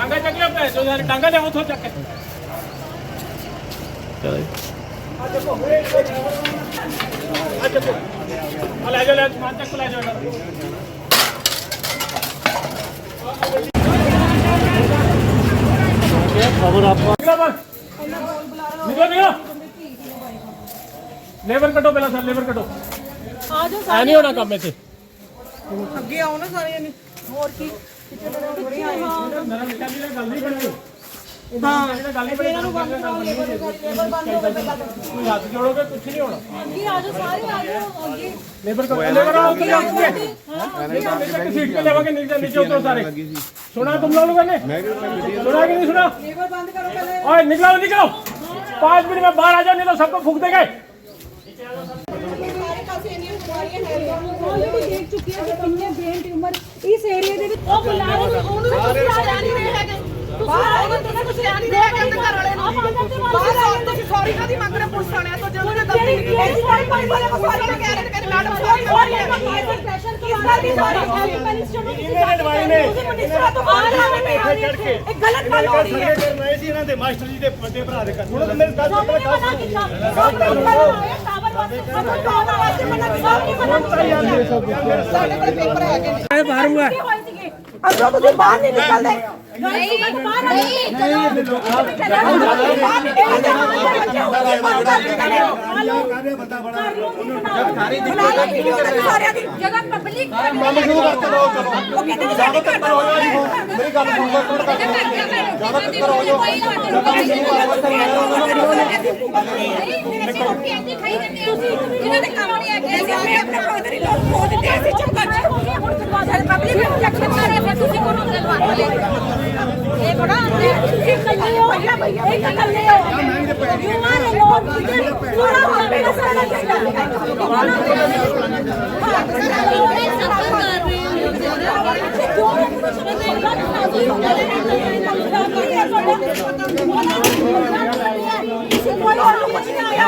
ਟਾਂਗਾ ਚੱਕ ਲਿਆ ਭੈਣ ਯਾਰ ਟਾਂਗਾ ਲਿਆ ਉਥੋਂ ਚੱਕ ਕੇ। ਚਲੋ ਜੀ। ਆ ਚੱਕੋ ਆ ਚੱਕੋ ਆ ਲੈ ਜਾ ਲੈ ਸਮਾਨ ਚੱਕ ਲੈ ਜਾ ਖਬਰ ਆਪਾਂ ਨਿਕਲ ਨਿਕਲ ਲੇਬਰ ਕੱਟੋ ਪਹਿਲਾਂ ਸਰ ਲੇਬਰ ਕੱਟੋ ਆ ਜਾਓ ਐ ਨਹੀਂ ਹੋਣਾ ਕੰਮ ਇੱਥੇ। ਅੱਗੇ ਨਾ ਸਾਰਿਆਂ ਨੇ। ਹੋਰ ਕੀ? सुना तुम सुना नहीं सुना निकलो निकलो पाँच मिनट में बाहर आ जाओ निकलो सबको फूक देंगे देख चुकी है। कि ਕਿ ਇਸ ਏਰੀਆ ਦੇ ਵਿੱਚ ਉਹ ਬੁਲਾ ਰਹੇ ਨੇ ਉਹਨੂੰ ਵੀ ਤੁਸੀਂ ਆ ਜਾ ਨਹੀਂ ਰਹੇ। ਹੈਗੇ ਬਾਹਰ ਆਓ ਤੇ ਤੁਸੀਂ ਆ ਨਹੀਂ ਰਹੇ। ਕਹਿੰਦੇ ਘਰ ਵਾਲੇ ਨੂੰ ਬਾਹਰ ਆਓ ਤੁਸੀਂ ਸੌਰੀ ਕਾਦੀ ਮੰਗ ਰਹੇ ਪੁਲਿਸ ਵਾਲਿਆਂ ਤੋਂ ਜਦੋਂ ਤੇ ਗਲਤੀ ਨਹੀਂ ਕੀਤੀ ਸੌਰੀ ਪਾਈ ਵਾਲੇ ਕੋ ਸੌਰੀ ਕਹਿ ਰਹੇ ਨੇ ਕਹਿੰਦੇ ਮੈਡਮ ਸੌਰੀ ਸੌਰੀ ਮਿਨਿਸਟਰ ਨੂੰ ਕੇ ਮਿਨਿਸਟਰ ਤੋਂ ਬਾਹਰ ਆ ਰਹੇ ਨੇ ਇਹ ਗਲਤ ਗੱਲ ਹੋ ਰਹੀ ਹੈ। ਮੈਂ ਸੀ ਇਹਨਾਂ ਦੇ ਮਾਸਟਰ ਜੀ ਦੇ ਵੱਡੇ ਭਰਾ ਦੇ ਘਰ। ਹੁਣ ਮੇਰੇ ਸਭ ਨੇ ਮਨਾ ਕੀਤਾ ਬਾਹਰ ਹੂੰ। ਅੱਛਾ ਤੁਸੀਂ ਬਾਹਰ ਨਹੀਂ ਨਿਕਲਦੇ। ਨਹੀਂ ਬਾਹਰ ਨਹੀਂ ਨਹੀਂ ਬਾਹਰ ਨਿਕਲਦੇ ਜਗ੍ਹਾ ਪਬਲਿਕ ਕੰਮ ਸ਼ੁਰੂ ਕਰਕੇ ਲੋ ਚਲੋ ਉਹ ਕਹਿੰਦੇ ਨੇ ਸਾਡੇ ਘਰ ਦਾ ਮੇਰੀ ਗੱਲ ਸੁਣ ਲਓ ਥੋੜਾ ਜ਼ਿਆਦਾ ਕਰੋ ਜੋ ਇਹਨਾਂ ਦੇ ਕੰਮ ਨਹੀਂ ਹੈਗੇ ਅਸੀਂ ਆਪਣੇ ਆਪਣੇ ਫਾਦਰ ਹੀ ਲੋਕ ਖੋ ਦਿੱਤੇ ਅਸੀਂ ਚੁੱਪ ਕਰ ਹੁਣ ਦਰਵਾਜ਼ਾ ਪਬਲਿਕ ਨੂੰ ਇਲੈਕਸ਼ਨ ਕਰ ਰਹੇ ਫਿਰ ਤੁਸੀਂ ਕੋਲੋਂ ਗਲਵਾ ਲਓ ਇਹ ਬੜਾ ਇਹ ਕੱਲੇ ਹੋ ਭਈਆ ਭਈਆ ਇਹ ਕੱਲੇ ਹੋ ਯੂਆਰ ਲੋਕ ਪੂਰਾ ਪੂਰਾ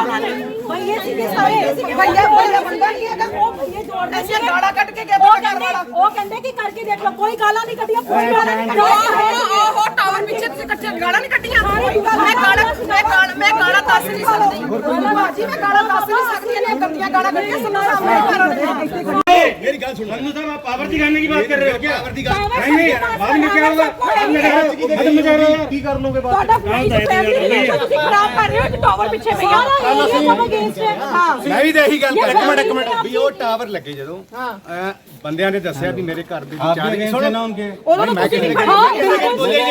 ਸਾਰਾ ਭਈਏ ਸੀਗੇ ਸਾਰੇ। ਭਈਆ ਭਈਆ ਬੰਦਾ ਨਹੀਂ ਹੈਗਾ? ਉਹ ਭਈਏ ਜੋੜ ਐਸੇ ਗਾਲਾਂ ਕੱਢ ਕੇ ਗਿਆ ਉਹ ਕਹਿੰਦੇ ਉਹ ਕਹਿੰਦੇ ਕਿ ਕਰਕੇ ਦੇਖ ਲਓ ਕੋਈ ਗਾਲਾਂ ਨਹੀਂ ਕੱਢੀਆਂ ਕੋਈ ਗਾਲਾਂ ਨਹੀਂ ਕੱਢੀਆਂ। ਉਹ ਟਾਵਰ ਪਿੱਛੇ ਤੁਸੀਂ ਇਕੱਠੇ ਗਾਲਾਂ ਨਹੀਂ ਕੱਢੀਆਂ? ਮੈਂ ਗਾਲਾਂ ਮੈਂ ਗਾਲਾਂ ਮੈਂ ਗਾਲਾਂ ਦੱਸ ਨਹੀਂ ਸਕਦੀ। ਬਾਜੀ ਮੈਂ ਗਾਲਾਂ ਦੱਸ ਨਹੀਂ ਸਕਦੀ ਇਹਨੇ ਗੰਦੀਆਂ ਗਾਲਾਂ ਕੱਢੀਆਂ ਸੁਣੋ ਸਾਹਮਣੇ। ਘਰ मेरी गल सुन रहा साहब आप पावर दिखाने की बात कर रहे हो क्या पावर दिखाने बाद में क्या होगा बाद में क्या होगा बाद में क्या होगा की कर लोगे बात ਤੁਹਾਡਾ ਫੈਮਿਲੀ ਰਿਲੇਸ਼ਨ ਤੁਸੀਂ ਖਰਾਬ ਕਰ ਰਹੇ ਹੋ ਟਾਵਰ ਪਿੱਛੇ ਭਈਆ ਸਾਰਾ ਏਰੀਆ ਤੁਹਾਡੇ ਅਗੇਂਸਟ ਹੈ ਹਾਂ ਮੈਂ ਵੀ ਤਾਂ ਇਹੀ ਗੱਲ ਕਰ ਇੱਕ ਮਿੰਟ ਇੱਕ ਮਿੰਟ ਵੀ ਉਹ ਟਾਵਰ ਲੱਗੇ ਜਦੋਂ ਅਹ ਬੰਦਿਆਂ ਨੇ ਦੱਸਿਆ ਵੀ ਮੇਰੇ ਘਰ ਦੇ ਵਿੱਚ ਚਾਰ ਸੁਣੋ ਨਾ ਉਨਕੇ ਉਹਨਾਂ ਨੂੰ ਤੁਸੀਂ ਨਹੀਂ ਹਾਂ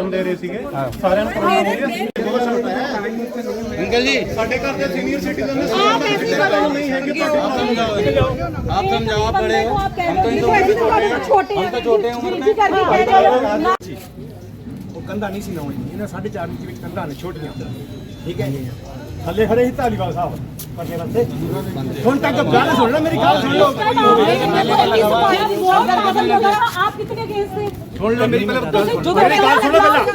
ਮੈਡਮ ਦੇ ਰਹੇ ਸੀਗੇ ਸਾਰਿਆਂ ਨੂੰ ਪ੍ਰੋਬਲਮ ਹੋ ਗਈ ਅੰਕਲ ਜੀ ਸਾਡੇ ਘਰ ਦੇ ਸੀਨੀਅਰ ਸਿਟੀਜ਼ਨ ਨੇ आप ऐसी बात नहीं है कि आप समझाओ बड़े हो हम तो छोटे हैं हम तो छोटे हैं उम्र में करके कह रहे हो ना ਉਹ ਕੰਧਾਂ ਨਹੀਂ ਸੀ ਲਾਉਣੀ ਇਹਨਾਂ 4.5 ਇੰਚ ਵਿੱਚ ਕੰਧਾਂ ਨੇ ਛੋਟੀਆਂ ਠੀਕ ਹੈ ਥੱਲੇ ਖੜੇ ਸੀ ਧਾਲੀਵਾਲ ਸਾਹਿਬ ਪਰਲੇ ਬੰਦੇ ਹੁਣ ਤੱਕ ਗੱਲ ਸੁਣ ਲੈ ਮੇਰੀ ਗੱਲ ਸੁਣ ਲਓ आप कितने अगेंस्ट थे ਸੁਣ ਲਓ ਮੇਰੀ ਮੇਰੀ ਗੱਲ ਸੁਣੋ ਪਹਿਲਾਂ।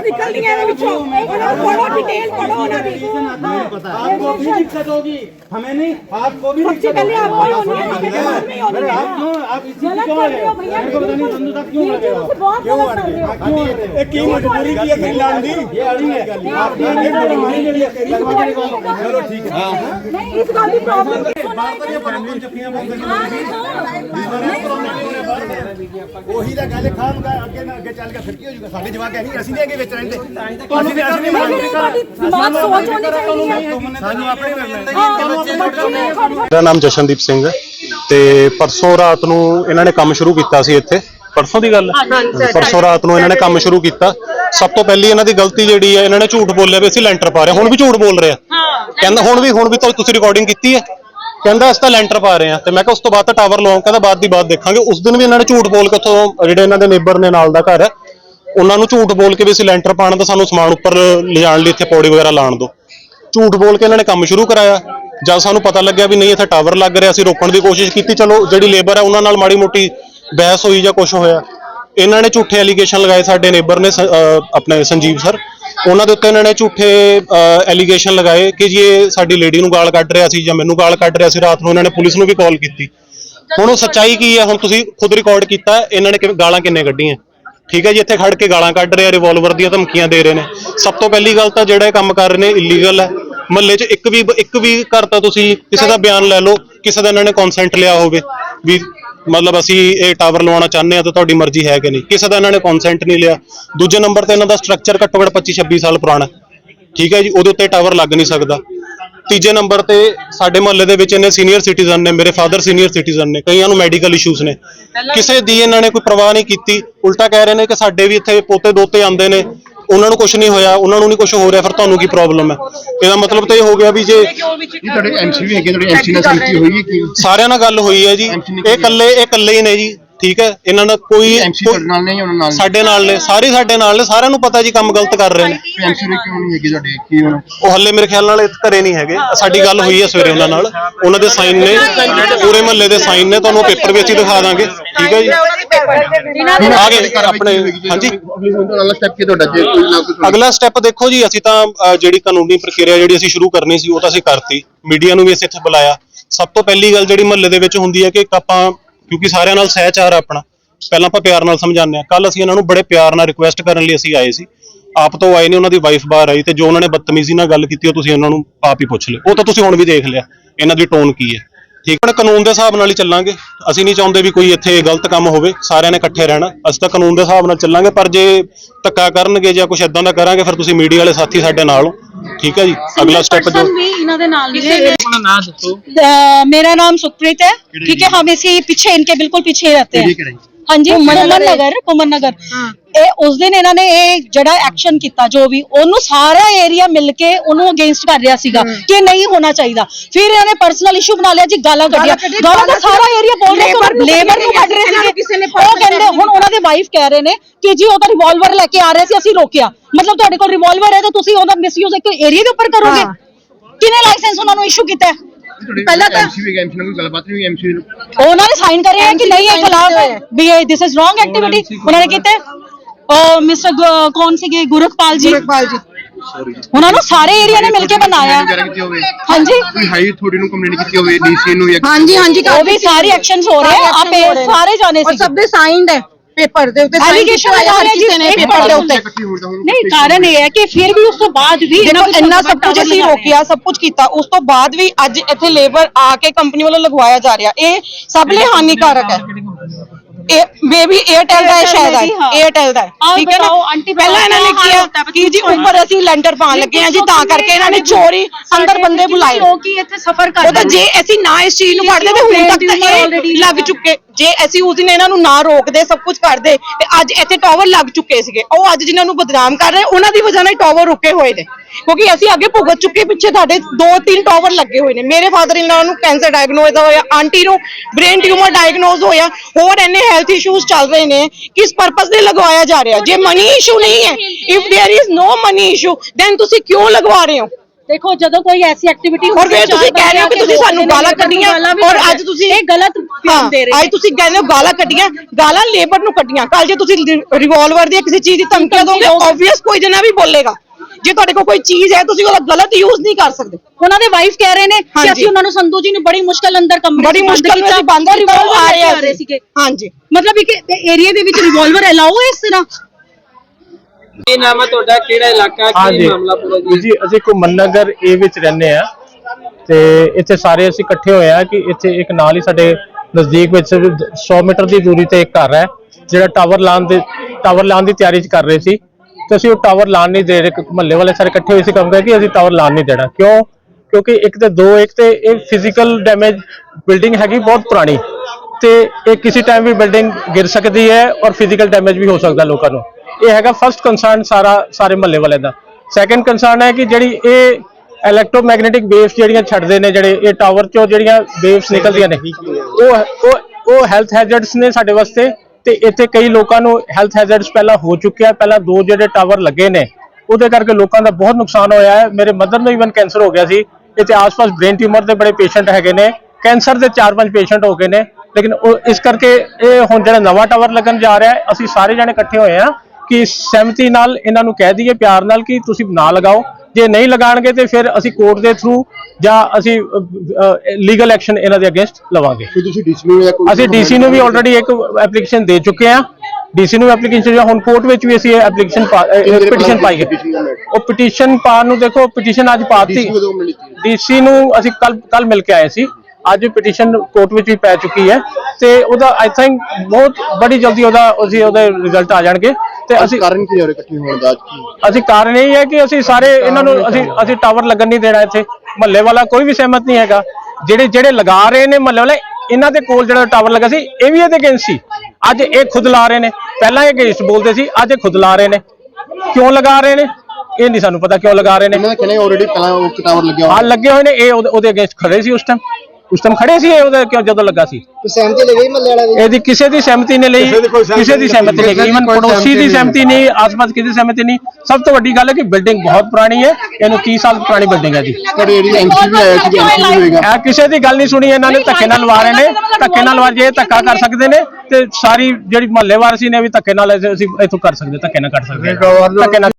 ਨਿਕਲਦੀਆਂ ਇਹਦੇ ਵਿੱਚੋਂ ਉਹਨਾਂ ਨੂੰ ਪੜੋ ਡਿਟੇਲ ਪੜੋ ਉਹਨਾਂ ਦੀ आपको भी दिक्कत होगी हमें नहीं आपको भी सबसे पहले आपको ही होनी है इसके बाद में होनी है आप क्यों आप इस चीज गलत क्यों कर लगे रहे हो भैया मेरे को पता नहीं बंदूक तक क्यों ये लगे चीज़ से बहुत गलत कर रहे हो क्यों लगे एक की मजबूरी की है खिलाड़ी दी ये अड़ी है आपने एक हमारी के लिए चलो ठीक है नहीं इस बात की प्रॉब्लम बात करिए पर कौन जफियां बोल हाँ, नहीं, ਉਹੀ ਤਾਂ ਗੱਲ ਖਾਮ ਕਾ ਅੱਗੇ ਨਾ ਅੱਗੇ ਚੱਲ ਕੇ ਫਿਰ ਕੀ ਹੋ ਜਾਊਗਾ ਸਾਡੇ ਜਵਾਕ ਹੈ ਨਹੀਂ ਅਸੀਂ ਨਹੀਂ ਅੱਗੇ ਵਿੱਚ ਰਹਿੰਦੇ ਤੁਹਾਨੂੰ ਵੀ ਅਸੀਂ ਨਹੀਂ ਮੰਨਦੇ ਤੁਹਾਡੀ ਦਿਮਾਗ ਸੋਚ ਹੋਣੀ ਚਾਹੀਦੀ ਹੈ। ਸਾਨੂੰ ਆਪਣੇ ਕਰਨਾ ਹਾਂ ਬੱਚੇ ਨੇ ਛੋਟੇ ਮੇਰਾ ਨਾਮ ਜਸ਼ਨਦੀਪ ਸਿੰਘ ਹੈ ਤੇ ਪਰਸੋਂ ਰਾਤ ਨੂੰ ਇਹਨਾਂ ਨੇ ਕੰਮ ਸ਼ੁਰੂ ਕੀਤਾ ਸੀ ਇੱਥੇ। ਪਰਸੋਂ ਦੀ ਗੱਲ? ਹੈ ਪਰਸੋਂ ਰਾਤ ਨੂੰ ਇਹਨਾਂ ਨੇ ਕੰਮ ਸ਼ੁਰੂ ਕੀਤਾ। ਸਭ ਤੋਂ ਪਹਿਲੀ ਇਹਨਾਂ ਦੀ ਗਲਤੀ ਜਿਹੜੀ ਹੈ ਇਹਨਾਂ ਨੇ ਝੂਠ ਬੋਲਿਆ ਵੀ ਅਸੀਂ ਲੈਂਟਰ ਪਾ ਰਹੇ ਹਾਂ। ਹੁਣ ਵੀ ਝੂਠ ਬੋਲ ਰਹੇ ਆ। ਕਹਿੰਦਾ ਹੁਣ ਵੀ ਹੁਣ ਵੀ ਤਾਂ ਤੁਸੀਂ ਰਿਕਾਰਡਿੰਗ ਕੀਤੀ ਹੈ। ਕਹਿੰਦਾ ਅਸੀਂ ਤਾਂ ਲੈਂਟਰ ਪਾ ਰਹੇ ਆ ਤੇ ਮੈਂ ਕਿਹਾ ਉਸ ਤੋਂ ਬਾਅਦ ਤਾਂ ਟਾਵਰ ਲਵਾਉਂ ਕਹਿੰਦਾ ਬਾਅਦ ਦੀ ਬਾਤ ਦੇਖਾਂਗੇ। ਉਸ ਦਿਨ ਵੀ ਇਹਨਾਂ ਨੇ ਝੂਠ ਬੋਲ ਕੇ ਉੱਥੋਂ ਜਿਹੜੇ ਇਹਨਾਂ ਦੇ ਨੇਬਰ ਨੇ ਨਾਲ ਦਾ ਘਰ ਹੈ ਉਹਨਾਂ ਨੂੰ ਝੂਠ ਬੋਲ ਕੇ ਵੀ ਅਸੀਂ ਲੈਂਟਰ ਪਾਣ ਦਾ ਸਾਨੂੰ ਸਮਾਨ ਉੱਪਰ ਲਿਜਾਣ ਲਈ ਇੱਥੇ ਪੌੜੀ ਵਗੈਰਾ ਲਾਣ ਦਿਓ। ਝੂਠ ਬੋਲ ਕੇ ਇਹਨਾਂ ਨੇ ਕੰਮ ਸ਼ੁਰੂ ਕਰਾਇਆ। ਜਦ ਸਾਨੂੰ ਪਤਾ ਲੱਗਿਆ ਵੀ ਨਹੀਂ ਇੱਥੇ ਟਾਵਰ ਲੱਗ ਰਿਹਾ, ਅਸੀਂ ਰੋਕਣ ਦੀ ਕੋਸ਼ਿਸ਼ ਕੀਤੀ। ਚਲੋ, ਜਿਹੜੀ ਲੇਬਰ ਹੈ ਉਹਨਾਂ ਨਾਲ ਮਾੜੀ ਮੋਟੀ ਬਹਿਸ ਹੋਈ ਜਾਂ ਕੁਝ ਹੋਇਆ। ਇਹਨਾਂ ਨੇ ਝੂਠੇ ਐਲੀਗੇਸ਼ਨ ਲਗਾਏ ਸਾਡੇ ਨੇਬਰ ਨੇ ਆਪਣੇ ਸੰਜੀਵ ਸਰ ਉਹਨਾਂ ਦੇ ਉੱਤੇ ਇਹਨਾਂ ਨੇ ਝੂਠੇ ਐਲੀਗੇਸ਼ਨ ਲਗਾਏ ਕਿ ਜੀ ਇਹ ਸਾਡੀ ਲੇਡੀ ਨੂੰ ਗਾਲ ਕੱਢ ਰਿਹਾ ਸੀ ਜਾਂ ਮੈਨੂੰ ਗਾਲ ਕੱਢ ਰਿਹਾ ਸੀ। ਰਾਤ ਨੂੰ ਇਹਨਾਂ ਨੇ ਪੁਲਿਸ ਨੂੰ ਵੀ ਕਾਲ ਕੀਤੀ। ਹੁਣ ਉਹ ਸੱਚਾਈ ਕੀ ਹੈ? ਹੁਣ ਤੁਸੀਂ ਖੁਦ ਰਿਕਾਰਡ ਕੀਤਾ, ਇਹਨਾਂ ਨੇ ਗਾਲਾਂ ਕਿੰਨੇ ਕੱਢੀਆਂ? ਠੀਕ ਹੈ ਜੀ, ਇੱਥੇ ਖੜ ਕੇ ਗਾਲਾਂ ਕੱਢ ਰਹੇ ਆ ਰਿਵਾਲਵਰ ਦੀਆਂ ਧਮਕੀਆਂ ਦੇ ਰਹੇ ਨੇ। ਸਭ ਤੋਂ ਪਹਿਲੀ ਗੱਲ ਤਾਂ ਜਿਹੜਾ ਇਹ ਕੰਮ ਕਰ ਰਹੇ ਨੇ ਇਲੀਗਲ ਹੈ। ਮਹੱਲੇ 'ਚ ਇੱਕ ਵੀ ਇੱਕ ਵੀ ਘਰ ਤਾਂ ਤੁਸੀਂ ਕਿਸੇ ਦਾ ਬਿਆਨ ਲੈ ਲਓ, ਕਿਸੇ ਦਾ ਇਹਨਾਂ ਨੇ ਕਨਸੈਂਟ ਲਿਆ ਹੋਵੇ। ਵੀ ਮਤਲਬ ਅਸੀਂ ਇਹ ਟਾਵਰ ਲਵਾਉਣਾ ਚਾਹੁੰਦੇ ਆ ਤਾਂ ਤੁਹਾਡੀ ਮਰਜ਼ੀ ਹੈ ਕਿ ਨਹੀਂ। ਕਿਸੇ ਦਾ ਇਹਨਾਂ ਨੇ ਕਨਸੈਂਟ ਨਹੀਂ ਲਿਆ। ਦੂਜੇ ਨੰਬਰ ਤੇ ਇਹਨਾਂ ਦਾ ਸਟਰਕਚਰ ਘੱਟੋ ਘੱਟ 25 26 ਸਾਲ ਪੁਰਾਣਾ। ਠੀਕ ਹੈ ਜੀ, ਉਹਦੇ ਉੱਤੇ ਟਾਵਰ ਲੱਗ ਨਹੀਂ ਸਕਦਾ। ਤੀਜੇ ਨੰਬਰ ਤੇ ਸਾਡੇ ਮੁਹੱਲੇ ਦੇ ਵਿੱਚ ਇਹਨੇ ਸੀਨੀਅਰ ਸਿਟੀਜ਼ਨ ਨੇ ਮੇਰੇ ਫਾਦਰ ਸੀਨੀਅਰ ਸਿਟੀਜ਼ਨ ਨੇ ਕਈਆਂ ਨੂੰ ਮੈਡੀਕਲ ਇਸ਼ੂਜ਼ ਨੇ। ਕਿਸੇ ਦੀ ਇਹਨਾਂ ਨੇ ਕੋਈ ਪਰਵਾਹ ਨਹੀਂ ਕੀਤੀ। ਉਲਟਾ ਕਹਿ ਰਹੇ ਨੇ ਕਿ ਸਾਡੇ ਵੀ ਇੱਥੇ ਪੋਤੇ ਦੋਤੇ ਆਉਂਦੇ ਨੇ ਉਹਨਾਂ ਨੂੰ ਕੁਝ ਨਹੀਂ ਹੋਇਆ ਉਹਨਾਂ ਨੂੰ ਨਹੀਂ ਕੁਝ ਹੋ ਰਿਹਾ ਫਿਰ ਤੁਹਾਨੂੰ ਕੀ ਪ੍ਰੋਬਲਮ ਹੈ? ਇਹਦਾ ਮਤਲਬ ਤਾਂ ਇਹ ਹੋ ਗਿਆ ਵੀ ਜੇ ਤੁਹਾਡੇ ਐਮਸੀ ਵੀ ਹੈਗੇ ਤੁਹਾਡੇ ਐਮਸੀ ਨਾਲ ਸੰਮਤੀ ਹੋਈ ਹੈ ਕਿ ਸਾਰਿਆਂ ਨਾਲ ਗੱਲ ਹੋਈ ਹੈ ਜੀ। ਇਹ ਇਕੱਲੇ ਇਹ ਇਕੱਲੇ ਹੀ ਨੇ ਜੀ। ਠੀਕ ਹੈ? ਇਹਨਾਂ ਨਾਲ ਕੋਈ ਐਮਸੀ ਤੁਹਾਡੇ ਨਾਲ ਨਹੀਂ ਉਹਨਾਂ ਨਾਲ ਸਾਡੇ ਨਾਲ ਨੇ ਸਾਰੇ ਸਾਡੇ ਨਾਲ ਨੇ ਸਾਰਿਆਂ ਨੂੰ ਪਤਾ ਜੀ ਕੰਮ ਗਲਤ ਕਰ ਰਹੇ ਨੇ। ਐਮਸੀ ਨੇ ਕਿਉਂ ਨਹੀਂ ਹੈਗੇ ਤੁਹਾਡੇ? ਕੀ ਹੁਣ ਉਹ ਹੱਲੇ ਮੇਰੇ ਖਿਆਲ ਨਾਲ ਇੱਥੇ ਘਰੇ ਨਹੀਂ ਹੈਗੇ। ਸਾਡੀ ਗੱਲ ਹੋਈ ਹੈ ਸਵੇਰੇ ਉਹਨਾਂ ਨਾਲ। ਉਹਨਾਂ ਦੇ ਸਾਈਨ ਨੇ ਪੂਰੇ ਮਹੱਲੇ ਦੇ ਸਾਈਨ ਨੇ ਤੁਹਾਨੂੰ ਪੇਪਰ ਵੀ ਅਸੀਂ ਦਿਖਾ ਦਾਂਗੇ। ਠੀਕ ਹੈ ਜੀ? ਆ ਗਏ। ਆਪਣੇ ਹਾਂਜੀ। ਅਗਲਾ ਸਟੈਪ ਕੀ ਤੁਹਾਡਾ? ਜੇ ਕੋਈ ਨਾ ਕੋਈ ਅਗਲਾ ਸਟੈਪ ਦੇਖੋ ਜੀ ਅਸੀਂ ਤਾਂ ਜਿਹੜੀ ਕਾਨੂੰਨੀ ਪ੍ਰਕਿਰਿਆ ਜਿਹੜੀ ਅਸੀਂ ਸ਼ੁਰੂ ਕਰਨੀ ਸੀ ਉਹ ਤਾਂ ਅਸੀਂ ਕਰਤੀ। ਮੀਡੀਆ ਨੂੰ ਵੀ ਅਸੀਂ ਇੱਥੇ ਬੁਲਾਇਆ। ਸਭ ਤੋਂ ਪਹਿਲੀ ਗੱਲ ਜਿਹੜੀ ਮਹੱਲੇ ਦੇ ਵਿੱਚ ਹੁੰਦੀ ਹੈ ਕਿ ਇੱਕ ਆਪਾਂ ਕਿਉਂਕਿ ਸਾਰਿਆਂ ਨਾਲ ਸਹਿਚਾਰ ਆ ਆਪਣਾ। ਪਹਿਲਾਂ ਆਪਾਂ ਪਿਆਰ ਨਾਲ ਸਮਝਾਉਂਦੇ ਆ ਕੱਲ ਅਸੀਂ ਇਹਨਾਂ ਨੂੰ ਬੜੇ ਪਿਆਰ ਨਾਲ ਰਿਕੁਐਸਟ ਕਰਨ ਲਈ ਅਸੀਂ ਆਏ ਸੀ। ਆਪ ਤੋਂ ਆਏ ਨੇ ਉਹਨਾਂ ਦੀ ਵਾਈਫ ਬਾਹਰ ਆਈ ਤੇ ਜੋ ਉਹਨਾਂ ਨੇ ਬਦਤਮੀਜ਼ੀ ਨਾਲ ਗੱਲ ਕੀਤੀ, ਉਹ ਤੁਸੀਂ ਉਹਨਾਂ ਨੂੰ ਆਪ ਹੀ ਪੁੱਛ ਲਿਓ। ਉਹ ਤਾਂ ਤੁਸੀਂ ਹੁਣ ਵੀ ਦੇਖ ਲਿਆ, ਇਹਨਾਂ ਦੀ ਟੋਨ ਕੀ ਹੈ। ਠੀਕ ਹੈ ਕਾਨੂੰਨ ਦੇ ਹਿਸਾਬ ਨਾਲ ਹੀ ਚੱਲਾਂਗੇ। ਅਸੀਂ ਨਹੀਂ ਚਾਹੁੰਦੇ ਵੀ ਕੋਈ ਇੱਥੇ ਗਲਤ ਕੰਮ ਹੋਵੇ, ਸਾਰਿਆਂ ਨੇ ਇਕੱਠੇ ਰਹਿਣਾ। ਅਸੀਂ ਤਾਂ ਕਾਨੂੰਨ ਦੇ ਹਿਸਾਬ ਨਾਲ ਚੱਲਾਂਗੇ, ਪਰ ਜੇ ਧੱਕਾ ਕਰਨਗੇ ਜਾਂ ਕੁਝ ਇਦਾਂ ਦਾ ਕਰਾਂਗੇ, ਫਿਰ ਤੁਸੀਂ ਮੀਡੀਆ ਵਾਲੇ ਸਾਥੀ ਸਾਡੇ ਨਾਲ ਹੋ। ਠੀਕ ਹੈ ਜੀ ਅਗਲਾ ਸਟੈਪ ਜੋ ਵੀ ਇਹਨਾਂ ਦੇ ਨਾਲ ਨੇ अ, मेरा नाम सुखप्रीत है ठीक है हम इसी पीछे इनके बिल्कुल पीछे रहते हैं जी ਕੁਮਨ ਨਗਰ ਕੁਮਨ ਨਗਰ। ਇਹ ਉਸ ਦਿਨ ਇਹਨਾਂ ਨੇ ਇਹ ਜਿਹੜਾ ਐਕਸ਼ਨ ਕੀਤਾ ਜੋ ਵੀ ਉਹਨੂੰ ਸਾਰਾ ਏਰੀਆ ਮਿਲ ਕੇ ਉਹਨੂੰ ਅਗੇਂਸਟ ਕਰ ਰਿਹਾ ਸੀਗਾ ਕਿ ਨਹੀਂ ਹੋਣਾ ਚਾਹੀਦਾ। ਫਿਰ ਇਹਨਾਂ ਨੇ ਪਰਸਨਲ ਇਸ਼ੂ ਬਣਾ ਲਿਆ ਜੀ ਗਾਲਾਂ ਕੱਢੀਆਂ। ਗਾਲਾਂ ਦਾ ਸਾਰਾ ਏਰੀਆ ਬੋਲ ਰਿਹਾ ਸੀ ਲੇਬਰ ਨੂੰ ਕੱਢ ਰਹੇ ਸੀਗੇ। ਉਹ ਕਹਿੰਦੇ ਹੁਣ ਉਹਨਾਂ ਦੇ ਵਾਈਫ ਕਹਿ ਰਹੇ ਨੇ ਕਿ ਜੀ ਉਹ ਤਾਂ ਰਿਵਾਲਵਰ ਲੈ ਕੇ ਆ ਰਹੇ ਸੀ ਅਸੀਂ ਰੋਕਿਆ। ਮਤਲਬ ਤੁਹਾਡੇ ਕੋਲ ਰਿਵਾਲਵਰ ਹੈ ਤਾਂ ਤੁਸੀਂ ਉਹਦਾ ਮਿਸਯੂਜ਼ ਇੱਕ ਏਰੀਆ ਦੇ ਉੱਪਰ ਕਰੋਗੇ। ਕਿਨੇ ਲਾਇਸੈਂਸ ਉਹਨਾਂ ਨੂੰ ਇਸ਼ੂ ਕੀਤਾ? ਹੈ ਪਹਿਲਾਂ ਤਾਂ ਐਮਸੀ ਵੀ ਐਮਸੀ ਨਾਲ ਕੋਈ ਗੱਲਬਾਤ ਨਹੀਂ ਹੋਈ ਐਮਸੀ ਨੂੰ? ਉਹਨਾਂ ਨੇ ਸਾਈਨ ਕਰੇ ਹੈ ਕਿ ਨਹੀਂ ਇਹ ਖਿਲਾਫ ਹੈ ਵੀ ਇਹ ਦਿਸ ਇਜ਼ ਰੋਂਗ ਐਕਟੀਵਿਟੀ ਉਹਨਾਂ ਨੇ ਕੀਤਾ। ਉਹ ਮਿਸਟਰ ਕੌਣ ਸੀਗੇ? ਗੁਰਖਪਾਲ ਜੀ। ਗੁਰਖਪਾਲ ਜੀ। ਉਹਨਾਂ ਨੂੰ ਸਾਰੇ ਏਰੀਆ ਨੇ ਮਿਲ ਕੇ ਬਣਾਇਆ। ਹਾਂਜੀ। ਕੋਈ ਹਾਈ ਥੋੜੀ ਨੂੰ ਕੰਪਲੇਂਟ ਕੀਤੀ ਹੋਵੇ ਡੀਸੀ ਨੂੰ ਜਾਂ ਹਾਂਜੀ ਹਾਂਜੀ ਉਹ ਵੀ ਸਾਰੇ ਐਕਸ਼ਨਸ ਹੋ ਰਹੇ ਆ ਆਪੇ ਸਾਰੇ ਜਾਣੇ ਸੀ ਸਭ ਦੇ ਸਾਈਨਡ ਹੈ। ਪੇਪਰ ਦੇ ਉੱਤੇ ਐਲੀਗੇਸ਼ਨ ਲਗਾ ਰਹੇ ਜੀ ਪੇਪਰ ਦੇ ਉੱਤੇ। ਨਹੀਂ ਕਾਰਨ ਇਹ ਹੈ ਕਿ ਫਿਰ ਵੀ ਉਸ ਤੋਂ ਬਾਅਦ ਵੀ ਦੇਖੋ ਇੰਨਾ ਸਭ ਸਭ ਕੁਝ ਅਸੀਂ ਰੋਕਿਆ ਸਭ ਕੁਝ ਕੀਤਾ ਉਸ ਤੋਂ ਬਾਅਦ ਵੀ ਅੱਜ ਇੱਥੇ ਲੇਬਰ ਆ ਕੇ ਕੰਪਨੀ ਵੱਲੋਂ ਲਗਵਾਇਆ ਜਾ ਰਿਹਾ। ਇਹ ਸਭ ਲਈ ਹਾਨੀਕਾਰਕ ਹੈ? ਇਹ ਅਰਟੈਲ ਦਾ ਹੈ ਸ਼ਾਇਦ ਹਾਂ। 에ਅਰਟੈਲ ਦਾ ਹੈ, ਠੀਕ ਹੈ ਨਾ? ਆਂਟੀ ਪਹਿਲਾਂ ਇਹਨਾਂ ਨੇ ਕਿਹਾ ਹਾਂ, ਕਿ ਜੀ ਉੱਪਰ ਅਸੀਂ ਲੈਂਟਰ ਪਾਣ ਲੱਗੇ ਆ ਜੀ ਤਾਂ ਕਰਕੇ ਇਹਨਾਂ ਨੇ ਚੋਰੀ ਅੰਦਰ ਬੰਦੇ ਬੁਲਾਏ। ਲੋਕ ਹੀ ਇੱਥੇ ਸਫਰ ਉਹ ਕਰਦੇ ਤਾਂ ਜੇ ਅਸੀਂ ਨਾ ਇਸ ਚੀਜ਼ ਨੂੰ ਫੜਦੇ ਤੇ ਹੁਣ ਤੱਕ ਤਾਂ ਇਹ ਲੱਗ ਚੁੱਕੇ। ਜੇ ਅਸੀਂ ਉਸ ਦਿਨ ਇਹਨਾਂ ਨੂੰ ਨਾ ਰੋਕਦੇ ਸਭ ਕੁਝ ਕਰਦੇ ਤੇ ਅੱਜ ਇੱਥੇ ਟਾਵਰ ਲੱਗ ਚੁੱਕੇ ਸੀਗੇ। ਉਹ ਅੱਜ ਜਿਨ੍ਹਾਂ ਨੂੰ ਬਦਨਾਮ ਕਰ ਰਹੇ ਉਹਨਾਂ ਦੀ ਵਜ੍ਹਾ ਨਾਲ ਟਾਵਰ ਰੁਕੇ ਹੋਏ ਨੇ। ਕਿਉਂਕਿ ਅਸੀਂ ਅੱਗੇ ਭੁਗਤ ਚੁੱਕੇ ਪਿੱਛੇ ਸਾਡੇ ਦੋ ਤਿੰਨ ਟਾਵਰ ਲੱਗੇ ਹੋਏ ਨੇ। ਮੇਰੇ ਫਾਦਰ ਇਨ ਲਾ ਨੂੰ ਕੈਂਸਰ ਡਾਇਗਨੋਜ਼ ਹੋਇਆ ਆਂਟੀ ਨੂੰ ਬ੍ਰੇਨ ਟਿਊਮਰ ਡਾਇਗਨੋਜ਼ ਹੋਇਆ ਹੋਰ ਇੰਨੇ ਹੈਲਥ ਇਸ਼ੂਜ਼ ਚੱਲ ਰਹੇ ਨੇ ਕਿਸ ਪਰਪਸ ਦੇ ਲਗਵਾਇਆ ਜਾ ਰਿਹਾ ਜੇ ਮਨੀ ਇਸ਼ੂ ਨਹੀਂ ਹੈ if there is no money issue then ਤੁਸੀਂ ਕਿਉਂ ਲਗਵਾ ਰਹੇ ਹੋ ਦੇਖੋ ਜਦੋਂ ਕੋਈ ਐਸੀ ਐਕਟੀਵਿਟੀ ਔਰ ਫਿਰ ਤੁਸੀਂ ਕਹਿ ਰਹੇ ਹੋ ਕਿ ਤੁਸੀਂ ਸਾਨੂੰ ਗਾਲਾਂ ਕੱਢੀਆਂ ਔਰ ਅੱਜ ਤੁਸੀਂ ਇਹ ਗਲਤ ਹਾਂ ਦੇ ਰਹੇ ਅੱਜ ਤੁਸੀਂ ਕਹਿੰਦੇ ਹੋ ਗਾਲਾਂ ਕੱਢੀਆਂ ਗਾਲਾਂ ਲੇਬਰ ਨੂੰ ਕੱਢੀਆਂ ਕੱਲ ਜੇ ਤੁਸੀਂ ਰਿਵਾਲਵਰ ਦੀ ਜਾਂ ਕਿਸੇ ਚੀਜ਼ ਦੀ ਧਮਕੀ ਦੋਗੇ ਆਬਵੀਅਸ ਕੋਈ ਜਣਾ ਵੀ ਬੋਲੇਗਾ ਜੇ ਤੁਹਾਡੇ ਕੋਲ ਕੋਈ ਚੀਜ਼ ਹੈ ਤੁਸੀਂ ਉਹਦਾ ਗਲਤ ਯੂਜ਼ ਨਹੀਂ ਕਰ ਸਕਦੇ। ਉਹਨਾਂ ਦੇ ਵਾਈਫ ਕਹਿ ਰਹੇ ਨੇ ਕਿ ਹਾਂਜੀ। ਅਸੀਂ ਉਹਨਾਂ ਨੂੰ ਸੰਧੂ ਜੀ ਨੂੰ ਬੜੀ ਮੁਸ਼ਕਲ ਅੰਦਰ ਕਮਰੇ ਬੜੀ ਚ ਬੰਦ ਮੁਸ਼ਕਲ ਕੀਤਾ, ਵਿੱਚ ਬੰਦ ਕੀਤਾ ਉਹ ਆ ਰਹੇ ਸੀ ਸੀਗੇ। ਹਾਂਜੀ। ਮਤਲਬ ਇੱਕ ਏਰੀਆ ਦੇ ਵਿੱਚ ਰਿਵਾਲਵਰ ਅਲਾਉ ਹੈ ਇਸ ਤਰ੍ਹਾਂ? ਕੀ ਨਾਮ ਹੈ ਤੁਹਾਡਾ? ਕਿਹੜਾ ਇਲਾਕਾ? ਕੀ ਹਾਂਜੀ। ਮਾਮਲਾ ਪੂਰਾ ਜੀ? ਜੀ ਅਸੀਂ ਘੁੰਮਣ ਨਗਰ ਏ ਵਿੱਚ ਰਹਿੰਦੇ ਆ ਤੇ ਇੱਥੇ ਸਾਰੇ ਅਸੀਂ ਇਕੱਠੇ ਹੋਏ ਆ ਕਿ ਇੱਥੇ ਇੱਕ ਨਾਲ ਹੀ ਸਾਡੇ ਨਜ਼ਦੀਕ ਵਿੱਚ 100 ਮੀਟਰ ਦੀ ਦੂਰੀ ਤੇ ਇੱਕ ਘਰ ਹੈ ਜਿਹੜਾ ਟਾਵਰ ਲਾਉਣ ਦੇ ਟਾਵਰ ਲਾਉਣ ਦੀ ਤਿਆਰੀ ਚ ਕਰ ਰਹੇ ਸੀ। ਤੇ ਅਸੀਂ ਉਹ ਟਾਵਰ ਲਾਉਣ ਨਹੀਂ ਦੇ ਰਹੇ ਮਹੱਲੇ ਵਾਲੇ ਸਾਰੇ ਇਕੱਠੇ ਹੋਏ ਸੀ ਕੰਮ ਕਰਕੇ, ਅਸੀਂ ਟਾਵਰ ਲਾਉਣ ਨਹੀਂ ਦੇਣਾ। ਕਿਉਂ? ਕਿਉਂਕਿ ਇੱਕ ਤੇ ਦੋ, ਇੱਕ ਤੇ ਇਹ ਫਿਜ਼ੀਕਲ ਡੈਮੇਜ ਬਿਲਡਿੰਗ ਹੈਗੀ ਬਹੁਤ ਪੁਰਾਣੀ, ਤੇ ਇਹ ਕਿਸੇ ਟਾਈਮ ਵੀ ਬਿਲਡਿੰਗ ਗਿਰ ਸਕਦੀ ਹੈ ਔਰ ਫਿਜ਼ੀਕਲ ਡੈਮੇਜ ਵੀ ਹੋ ਸਕਦਾ ਲੋਕਾਂ ਨੂੰ। ਇਹ ਹੈਗਾ ਫਰਸਟ ਕੰਸਰਨ ਸਾਰਾ, ਸਾਰੇ ਮਹੱਲੇ ਵਾਲੇ ਦਾ। ਸੈਕੰਡ ਕੰਸਰਨ ਹੈ ਕਿ ਜਿਹੜੀ ਇਹ ਇਲੈਕਟ੍ਰੋਮੈਗਨੈਟਿਕ ਵੇਵਸ ਜਿਹੜੀਆਂ ਛੱਡਦੇ ਨੇ, ਜਿਹੜੇ ਇਹ ਟਾਵਰ ਚੋਂ ਜਿਹੜੀਆਂ ਵੇਵਸ ਨਿਕਲਦੀਆਂ ਨੇ, ਉਹ ਉਹ ਉਹ ਹੈਲਥ ਹੈਜ਼ਰਡਸ ਨੇ ਸਾਡੇ ਵਾਸਤੇ। ਤੇ ਇੱਥੇ ਕਈ ਲੋਕਾਂ ਨੂੰ ਹੈਲਥ ਹੈਜ਼ਰਡਸ ਪਹਿਲਾਂ ਹੋ ਚੁੱਕਿਆ ਪਹਿਲਾਂ ਦੋ ਜਿਹੜੇ ਟਾਵਰ ਲੱਗੇ ਨੇ, ਉਹਦੇ ਕਰਕੇ ਲੋਕਾਂ ਦਾ ਬਹੁਤ ਨੁਕਸਾਨ ਹੋਇਆ ਹੈ। ਮੇਰੇ ਮਦਰ ਨੂੰ ਇਵਨ ਕੈਂਸਰ ਹੋ ਗਿਆ ਸੀ। ਇੱਥੇ ਆਸ-ਪਾਸ ਬ੍ਰੇਨ ਟਿਊਮਰ ਦੇ ਬੜੇ ਪੇਸ਼ੈਂਟ ਹੈਗੇ ਨੇ। ਕੈਂਸਰ ਦੇ 4-5 ਪੇਸ਼ੈਂਟ ਹੋ ਗਏ ਨੇ। ਲੇਕਿਨ ਇਸ ਕਰਕੇ ਇਹ ਹੁਣ ਜਿਹੜਾ ਨਵਾਂ ਟਾਵਰ ਲੱਗਣ ਜਾ ਰਿਹਾ ਹੈ, ਅਸੀਂ ਸਾਰੇ ਜਣੇ ਇਕੱਠੇ ਹੋਏ ਆ ਕਿ ਸਹਿਮਤੀ ਨਾਲ ਇਹਨਾਂ ਨੂੰ ਕਹਿ ਦਈਏ, ਪਿਆਰ ਨਾਲ ਕਿ ਤੁਸੀਂ ਨਾ ਲਗਾਓ। ਜੇ ਨਹੀਂ ਲਗਾਣਗੇ ਤੇ ਫਿਰ ਅਸੀਂ ਕੋਰਟ ਦੇ ਥਰੂ ਜਾਂ ਅਸੀਂ ਲੀਗਲ ਐਕਸ਼ਨ ਇਹਨਾਂ ਦੇ ਅਗੇਂਸਟ ਲਵਾਂਗੇ। ਤੁਸੀਂ ਡੀਸੀ ਨੂੰ ਜਾਂ ਕੋਈ ਅਸੀਂ ਡੀਸੀ ਨੂੰ ਵੀ ਆਲਰੇਡੀ ਇੱਕ ਐਪਲੀਕੇਸ਼ਨ ਦੇ ਚੁੱਕੇ ਆ ਡੀਸੀ ਨੂੰ ਐਪਲੀਕੇਸ਼ਨ ਹੁਣ ਕੋਰਟ ਵਿੱਚ ਵੀ ਅਸੀਂ ਐਪਲੀਕੇਸ਼ਨ ਪਟੀਸ਼ਨ ਪਾਈ ਹੈ। ਉਹ ਪਟੀਸ਼ਨ ਪਾਉਣ ਨੂੰ ਦੇਖੋ ਪਟੀਸ਼ਨ ਅੱਜ ਪਾਤੀ ਡੀਸੀ ਨੂੰ ਅਸੀਂ ਕੱਲ ਕੱਲ ਮਿਲ ਕੇ ਆਏ ਸੀ। ਅੱਜ ਪਟੀਸ਼ਨ ਕੋਰਟ ਵਿੱਚ ਵੀ ਪੈ ਚੁੱਕੀ ਹੈ। ਤੇ ਉਹਦਾ ਆਈ ਥਿੰਕ ਬਹੁਤ ਬੜੀ ਜਲਦੀ ਉਹਦਾ ਅਸੀਂ ਉਹਦੇ ਰਿਜ਼ਲਟ ਆ ਜਾਣਗੇ। ਤੇ ਅਸੀਂ ਕਾਰਨ ਕੀ ਹੋ ਰਿਹਾ ਇਕੱਠੇ ਹੋਣ ਦਾ? ਅਸੀਂ ਕਾਰਨ ਇਹ ਹੈ ਕਿ ਅਸੀਂ ਸਾਰੇ ਇਹਨਾਂ ਨੂੰ ਅਸੀਂ ਅਸੀਂ ਟਾਵਰ ਲੱਗਣ ਨਹੀਂ ਦੇਣਾ ਇੱਥੇ। ਮਹੱਲੇ ਵਾਲਾ ਕੋਈ ਵੀ ਸਹਿਮਤ ਨਹੀਂ ਹੈਗਾ। ਜਿਹੜੇ ਜਿਹੜੇ ਲਗਾ ਰਹੇ ਨੇ ਮਹੱਲੇ ਵਾਲੇ ਇਹਨਾਂ ਦੇ ਕੋਲ ਜਿਹੜਾ ਟਾਵਰ ਲੱਗਾ ਸੀ ਇਹ ਵੀ ਇਹਦੇ ਅਗੇਂਸਟ ਸੀ। ਅੱਜ ਇਹ ਖੁਦ ਲਾ ਰਹੇ ਨੇ। ਪਹਿਲਾਂ ਇਹ ਅਗੇਂਸਟ ਬੋਲਦੇ ਸੀ ਅੱਜ ਇਹ ਖੁਦ ਲਾ ਰਹੇ ਨੇ। ਕਿਉਂ ਲਗਾ ਰਹੇ ਨੇ? ਇਹ ਨਹੀਂ ਸਾਨੂੰ ਪਤਾ ਕਿਉਂ ਲਗਾ ਰਹੇ ਨੇ। ਇਹਨਾਂ ਦਾ ਕਹਿਣਾ ਆਲਰੇਡੀ ਪਹਿਲਾਂ ਉਹ ਟਾਵਰ ਲੱਗਿਆ ਹਾਂ ਲੱਗੇ ਹੋਏ ਨੇ ਇਹ ਉਹਦੇ- ਉਹਦੇ ਅਗੇਂਸਟ ਖੜੇ ਸੀ ਉਸ ਟਾਈਮ ਉਸ ਟਾਈਮ ਖੜੇ ਸੀ ਇਹ ਉਹਦੇ ਕਿਉਂ ਜਦੋਂ ਲੱਗਾ ਸੀ? ਸਹਿਮਤੀ ਲੈ ਗਈ ਮੱਲੇ ਵਾਲਾ ਦੀ? ਇਹਦੀ ਕਿਸੇ ਦੀ ਸਹਿਮਤੀ ਨਹੀਂ ਲਈ ਕਿਸੇ ਦੀ ਕੋਈ ਸਹਿਮਤੀ ਕਿਸੇ ਦੀ ਸਹਿਮਤੀ ਨਹੀਂ ਦੀ ਇਵਨ ਕੋਈ ਪੜੋਸੀ ਦੀ। ਸਹਿਮਤੀ ਨਹੀਂ ਆਸ-ਪਾਸ ਕਿਸੇ ਦੀ ਸਹਿਮਤੀ ਨਹੀਂ। ਸਭ ਤੋਂ ਵੱਡੀ ਗੱਲ ਹੈ ਕਿ ਬਿਲਡਿੰਗ ਬਹੁਤ ਪੁਰਾਣੀ ਹੈ ਇਹਨੂੰ 30 ਸਾਲ ਪੁਰਾਣੀ ਬਿਲਡਿੰਗ ਹੈ ਜੀ। ਤੁਹਾਡੇ ਏਰੀਆ ਐਮਸੀ ਵੀ ਆਇਆ ਸੀ ਐਮਸੀ ਵੀ ਹੋਏਗਾ। ਇਹ ਕਿਸੇ ਦੀ ਗੱਲ ਨਹੀਂ ਸੁਣੀ ਇਹਨਾਂ ਨੇ ਧੱਕੇ ਨਾਲ ਲਵਾ ਰਹੇ ਨੇ ਧੱਕੇ ਨਾਲ ਲਵਾ ਜੇ ਇਹ ਧੱਕਾ ਕਰ ਸਕਦੇ ਨੇ ਤੇ ਸਾਰੀ ਜਿਹੜੀ ਮਹੱਲੇ ਵਾਸੀ ਨੇ ਵੀ ਧੱਕੇ ਨਾਲ ਅਸੀਂ ਇੱਥੋਂ ਕਰ ਸਕਦੇ ਧੱਕੇ ਨਾਲ ਕਰ ਸਕਦੇ ਧੱਕੇ ਨਾਲ